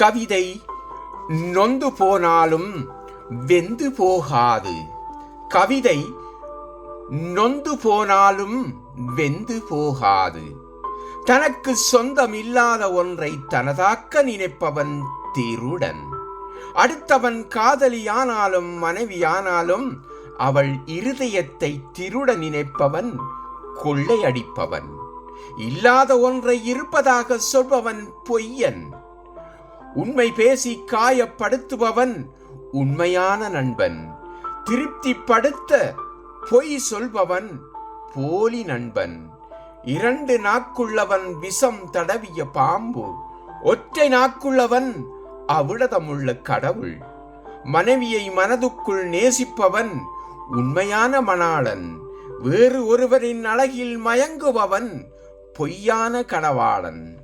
கவிதை நொந்து போனாலும் வெந்து போகாது. கவிதை நொந்து போனாலும் வெந்து போகாது. தனக்கு சொந்தம் இல்லாத ஒன்றை தனதாக்க நினைப்பவன் திருடன். அடுத்தவன் காதலியானாலும் மனைவியானாலும் அவள் இருதயத்தை திருட நினைப்பவன் கொள்ளையடிப்பவன். இல்லாத ஒன்றை இருப்பதாக சொல்பவன் பொய்யன். உண்மை பேசி காயப்படுத்துபவன் உண்மையான நண்பன். திருப்திப்படுத்த பொய் சொல்பவன் போலி நண்பன். இரண்டு நாக்குள்ளவன் விஷம் தடவிய பாம்பு ஒற்றை நாக்குள்ளவன் அவிடதமுள்ள கடவுள். மனைவியை மனதுக்குள் நேசிப்பவன் உண்மையான மணாளன் வேறு ஒருவரின் அழகில் மயங்குபவன் பொய்யான கனவாளன்.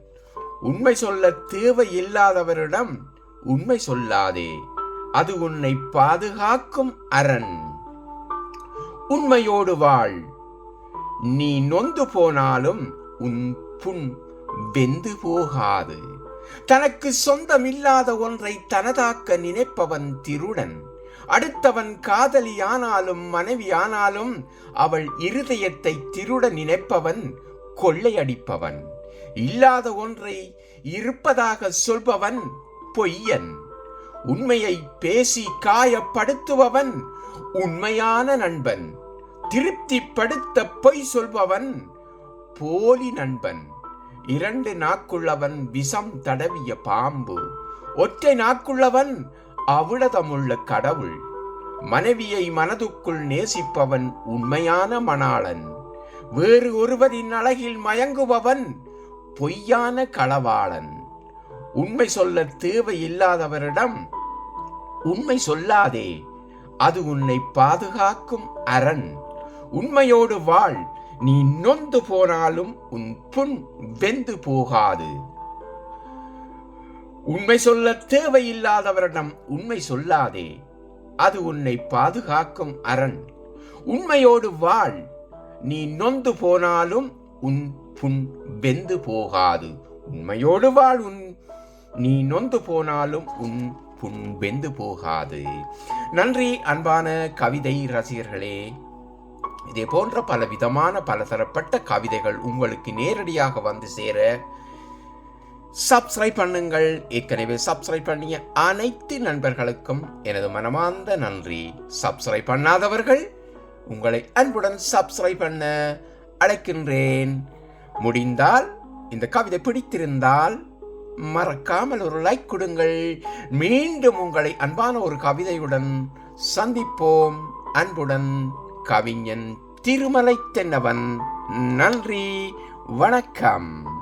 உண்மை சொல்ல தேவையில்லாதவரிடம் உண்மை சொல்லாதே. அது உன்னை பாதுகாக்கும் அரண். உண்மையோடு வாழ். நீ நொந்து போனாலும் உன் புண் வெந்து போகாது. தனக்கு சொந்தமில்லாத ஒன்றை தனதாக்க நினைப்பவன் திருடன். அடுத்தவன் காதலியானாலும் மனைவியானாலும் அவள் இருதயத்தை திருட நினைப்பவன் கொள்ளையடிப்பவன். இல்லாத ஒன்றை இருப்பதாக சொல்பவன் பொய்யன். உண்மையை பேசி காயப்படுத்துபவன் உண்மையான நண்பன். திருப்திப்படுத்த பொய் சொல்பவன் போலி நண்பன். இரண்டு நாக்குள்ளவன் விஷம் தடவிய பாம்பு. ஒற்றை நாக்குள்ளவன் அவிடதமுள்ள கடவுள். மனைவியை மனதுக்குள் நேசிப்பவன் உண்மையான மணாளன். வேறு ஒருவரின் அழகில் மயங்குபவன் பொய்யான களவாளன். உண்மை சொல்ல தேவையில்லாதவரிடம் உண்மை சொல்லாதே அது உன்னை பாதுகாக்கும் அரண். உண்மையோடு வாழ் நீ நொந்து போனாலும் உன் புண் வெந்து போகாது. உண்மை சொல்ல தேவையில்லாதவரிடம் உண்மை சொல்லாதே அது உன்னை பாதுகாக்கும் அரண். உண்மையோடு வாழ் நீ நொந்து போனாலும் உன் புண் வெந்து போகாது. உண்மையோடு வாழ் உன் நீ நொந்து போனாலும் உன் புண் வெந்து போகாது. நன்றி அன்பான கவிதை ரசிகர்களே. இதே போன்ற பல விதமான பலதரப்பட்ட கவிதைகள் உங்களுக்கு நேரடியாக வந்து சேர சப்ஸ்கிரைப் பண்ணுங்கள். ஏற்கனவே சப்ஸ்கிரைப் பண்ணிய அனைத்து நண்பர்களுக்கும் எனது மனமார்ந்த நன்றி. சப்ஸ்கிரைப் பண்ணாதவர்கள் உங்களை அன்புடன் சப்ஸ்கிரைப் பண்ண அழைக்கின்றேன். முடிந்தால் இந்த கவிதை பிடித்திருந்தால் மறக்காமல் ஒரு லைக் கொடுங்கள். மீண்டும் உங்களை அன்பான ஒரு கவிதையுடன் சந்திப்போம். அன்புடன் கவிஞன் திருமலை தென்னவன் நன்றி வணக்கம்.